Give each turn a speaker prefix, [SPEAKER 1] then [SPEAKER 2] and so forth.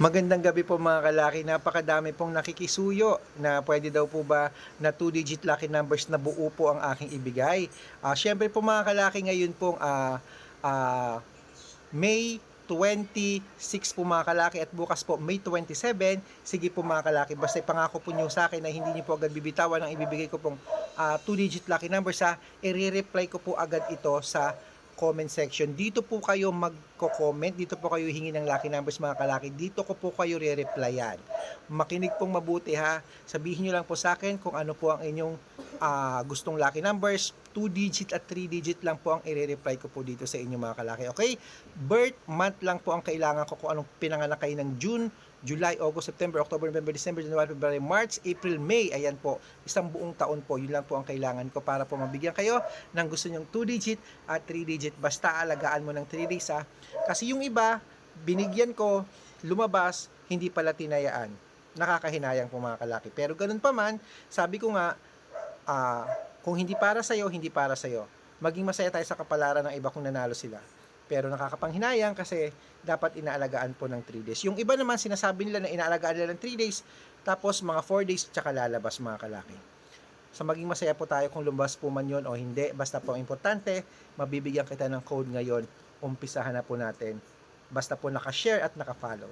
[SPEAKER 1] Magandang gabi po mga kalaki. Napakadami pong nakikisuyo na pwede daw po ba na 2-digit lucky numbers na buo po ang aking ibigay. Ah, Siyempre po mga kalaki ngayon pong ah, ah, May 26 po mga kalaki at bukas po May 27. Sige po mga kalaki, basta ipangako po niyo sa akin na hindi niyo po agad bibitawan ang ibibigay ko pong 2-digit lucky numbers ha. I-reply ko po agad ito sa comment section. Dito po kayo magko-comment, dito po kayo hingi ng lucky numbers mga kalaki. Dito ko po kayo re-replyan. Makinig pong mabuti ha. Sabihin niyo lang po sa akin kung ano po ang inyong ah, gustong lucky numbers. 2 digit at 3 digit lang po ang i-reply ko po dito sa inyo mga kalaki. Okay? Birth month lang po ang kailangan ko kung anong pinanganak kayo ng June, July, August, September, October, November, December, January, February, March, April, May. Ayan po. Isang buong taon po. Yun lang po ang kailangan ko para po mabigyan kayo ng gusto nyong 2 digit at 3 digit. Basta alagaan mo ng 3 days ha. Kasi yung iba, binigyan ko, lumabas, hindi pala tinayaan. Nakakahinayang po mga kalaki. Pero ganun pa man, sabi ko nga, ah, kung hindi para sa'yo, hindi para sa'yo. Maging masaya tayo sa kapalaran ng iba kung nanalo sila. Pero nakakapanghinayang kasi dapat inaalagaan po ng 3 days. Yung iba naman sinasabi nila na inaalagaan nila ng 3 days, tapos mga 4 days tsaka lalabas mga kalaki. So maging masaya po tayo kung lumabas po man yun o hindi. Basta po ang importante, mabibigyan kita ng code ngayon. Umpisahan na po natin. Basta po nakashare at nakafollow.